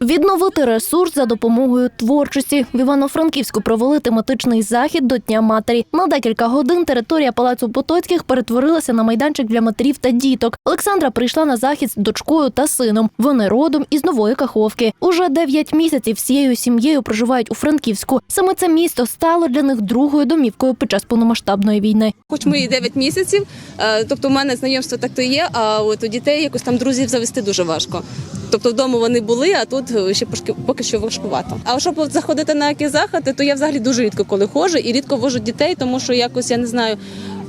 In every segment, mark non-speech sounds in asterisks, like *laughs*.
Відновити ресурс за допомогою творчості в Івано-Франківську провели тематичний захід до Дня матері. На декілька годин територія палацу Потоцьких перетворилася на майданчик для матерів та діток. Олександра прийшла на захід з дочкою та сином. Вони родом із нової каховки. Уже дев'ять місяців всією сім'єю проживають у Франківську. Саме це місто стало для них другою домівкою під час повномасштабної війни. Хоч ми і 9 місяців, е, тобто у мене знайомство так то є, а от у дітей якось там друзів завести дуже важко. Тобто вдома вони були, а тут ще поки що важкувато. А щоб заходити на якісь заходи, то я взагалі дуже рідко коли ходжу і рідко вожу дітей, тому що якось я не знаю.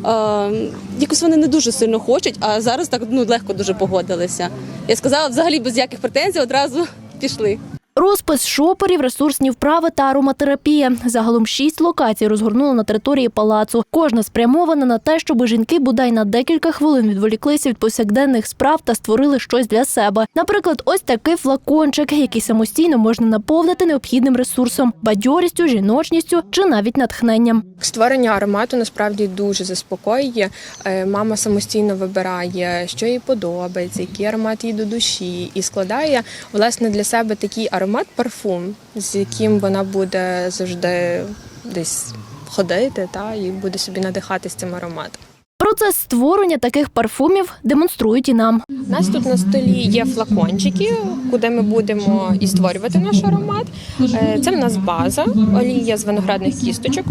е, Якось вони не дуже сильно хочуть, а зараз так ну легко дуже погодилися. Я сказала, взагалі без яких претензій одразу *laughs* пішли. Розпис шоперів, ресурсні вправи та ароматерапія. Загалом шість локацій розгорнули на території палацу. Кожна спрямована на те, щоб жінки бодай на декілька хвилин відволіклися від повсякденних справ та створили щось для себе. Наприклад, ось такий флакончик, який самостійно можна наповнити необхідним ресурсом, бадьорістю, жіночністю чи навіть натхненням. Створення аромату насправді дуже заспокоює. Е, Мама самостійно вибирає, що їй подобається, який аромат їй до душі, і складає власне для себе такий аромат парфум, з яким вона буде завжди десь ходити, та і буде собі надихатись цим ароматом. Процес створення таких парфумів демонструють і нам. У нас тут на столі є флакончики, куди ми будемо і створювати наш аромат. Е, Це в нас база, олія з виноградних кісточок.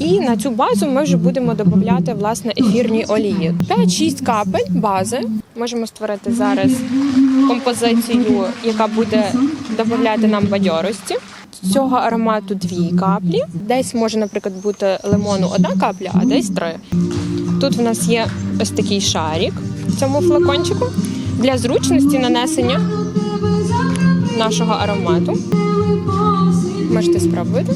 І на цю базу ми вже будемо додати власне ефірні олії. 5-6 капель бази. Можемо створити зараз композицію, яка буде додати нам бадьорості. Цього аромату дві каплі. Десь може, наприклад, бути лимону одна капля, а десь три. Тут в нас є ось такий шарик в цьому флакончику для зручності нанесення нашого аромату. Можете спробувати.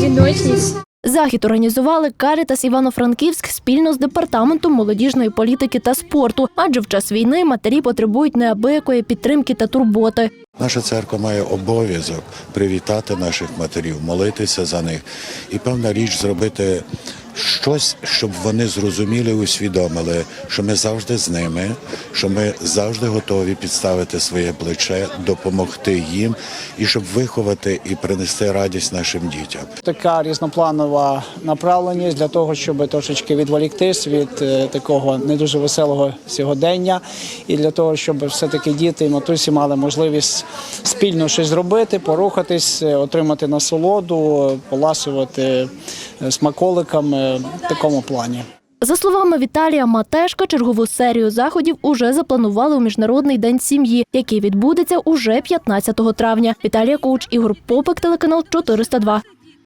Жіночність. Захід організували Карітас Івано-Франківськ спільно з департаментом молодіжної політики та спорту, адже в час війни матері потребують неабиякої підтримки та турботи. Наша церква має обов'язок привітати наших матерів, молитися за них і певна річ зробити щось, щоб вони зрозуміли усвідомили, що ми завжди з ними, що ми завжди готові підставити своє плече, допомогти їм і щоб виховати і принести радість нашим дітям. така різнопланова направленість для того, щоб трошечки відволіктись від е, такого не дуже веселого сьогодення, і для того, щоб все-таки діти і матусі мали можливість спільно щось зробити, порухатись, е, отримати насолоду, поласувати смаколиками в такому плані. За словами Віталія Матешка, чергову серію заходів уже запланували у міжнародний день сім'ї, який відбудеться уже 15 травня. Віталія Коуч, Ігор Попик, телеканал 402.